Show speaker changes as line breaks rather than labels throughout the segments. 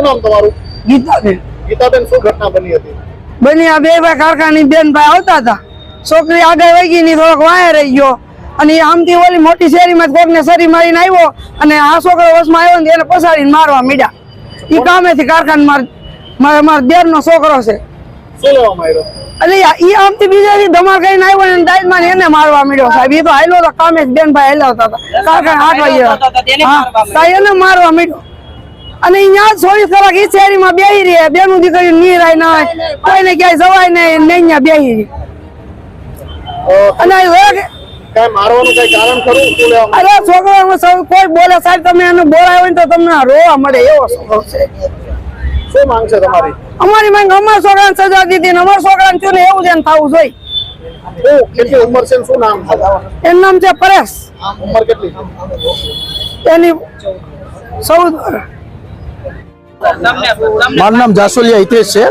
શું નામ તમારું?
ગીતાબેન.
ગીતાબેન શું ઘટના બની હતી?
બની આ બે ભાઈ કારખાની બેન ભાઈ આવતા હતા. છોકરી આગળ વહી ગઈ ની થોડોક વાયા રહી ગયો. અને એ આમથી ઓલી મોટી શેરીમાં કોકને સરી મારીને આવ્યો અને આ છોકરો વસમાં આવ્યો ને એને પસાડીને મારવા મીડા એ કામેથી કારખાન માર મારા દેરનો છોકરો છે.
શું લેવામાં આવ્યો
એટલે ઈ આમથી બીજાથી ધમાલ કરીને આવ્યો ને ડાયરમાં એને મારવા મીડ્યો સાહેબ. એ તો હાલ્યો તો કામે જ બેન ભાઈ હલાવતા હતા. કારખાને આઠ વાગે હા એને મારવા મીડ્યો. અને અહીંયા ચોવીસ કલાક ઈ શેરીમાં બેહી બે બેનું દીકરી નીરાય ના હોય. કોઈને ક્યાંય જવાય નહીં ને અહીંયા બેહી રહી. અને અરે છોકરો સૌ કોઈ બોલે સાહેબ તમે એને બોલાયો હોય તો તમને રોવા મળે એવો સ્વભાવ છે.
શું માંગ છે તમારી?
અમારી માંગ અમારા છોકરાને સજા દીધી ને અમારા છોકરાને ને એવું જ થવું જોઈએ.
કેટલી ઉંમર છે શું નામ
એનું નામ છે પરેશ.
ઉંમર કેટલી?
એની ચૌદ.
મારું નામ જાસોલિયા હિતેશ છે.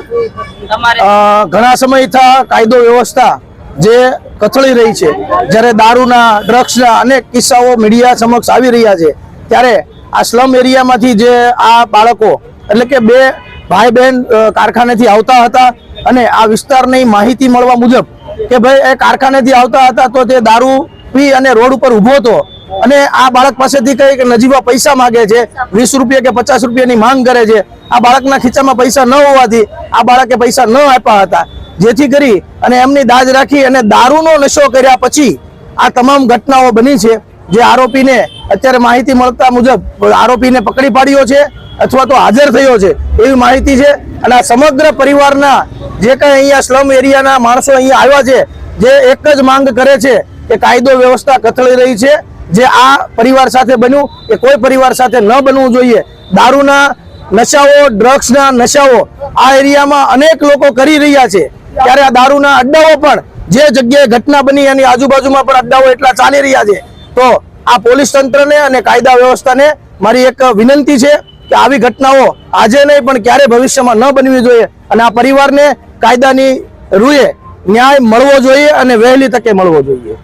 ઘણા સમયથી કાયદો વ્યવસ્થા જે કથળી રહી છે જ્યારે દારૂના ડ્રગ્સના અનેક કિસ્સાઓ મીડિયા સમક્ષ આવી રહ્યા છે ત્યારે આ સ્લમ એરિયામાંથી જે આ બાળકો એટલે કે બે ભાઈ બહેન કારખાનેથી આવતા હતા અને આ વિસ્તારની માહિતી મળવા મુજબ કે ભાઈ એ કારખાનેથી આવતા હતા તો તે દારૂ પી અને રોડ ઉપર ઊભો હતો અને આ બાળક પાસેથી કઈ નજીવા પૈસા માંગે છે, વીસ રૂપિયા કે પચાસ રૂપિયાની માંગ કરે છે. આ બાળકના ખીચામાં પૈસા ન હોવાથી આ બાળકે પૈસા ન આપ્યા હતા. જેથી કરી અને એમની દાજ રાખી અને દારૂનો નશો કર્યા પછી આ તમામ ઘટનાઓ બની છે. જે આરોપીને અત્યારે માહિતી મળતા મુજબ આરોપીને પકડી પાડ્યો છે અથવા તો હાજર થયો છે એવી માહિતી છે. અને આ સમગ્ર પરિવારના જે કઈ અહીંયા સ્લમ એરિયાના માણસો અહીંયા આવ્યા છે, જે એક જ માંગ કરે છે કે કાયદો વ્યવસ્થા કથળી રહી છે. જે આ પરિવાર સાથે બન્યું એ કોઈ પરિવાર સાથે ન બનવું જોઈએ. દારૂના નશાઓ ડ્રગ્સના નશાઓ આ એરિયામાં અનેક લોકો કરી રહ્યા છે. ત્યારે આ દારૂના અડ્ડાઓ પણ જે જગ્યાએ ઘટના બની એની આજુબાજુમાં પણ અડ્ડાઓ એટલા ચાલી રહ્યા છે. તો આ પોલીસ તંત્રને અને કાયદા વ્યવસ્થાને મારી એક વિનંતી છે કે આવી ઘટનાઓ આજે નહીં પણ ક્યારે ભવિષ્યમાં ન બનવી જોઈએ અને આ પરિવારને કાયદાની રૂએ ન્યાય મળવો જોઈએ અને વહેલી તકે મળવો જોઈએ.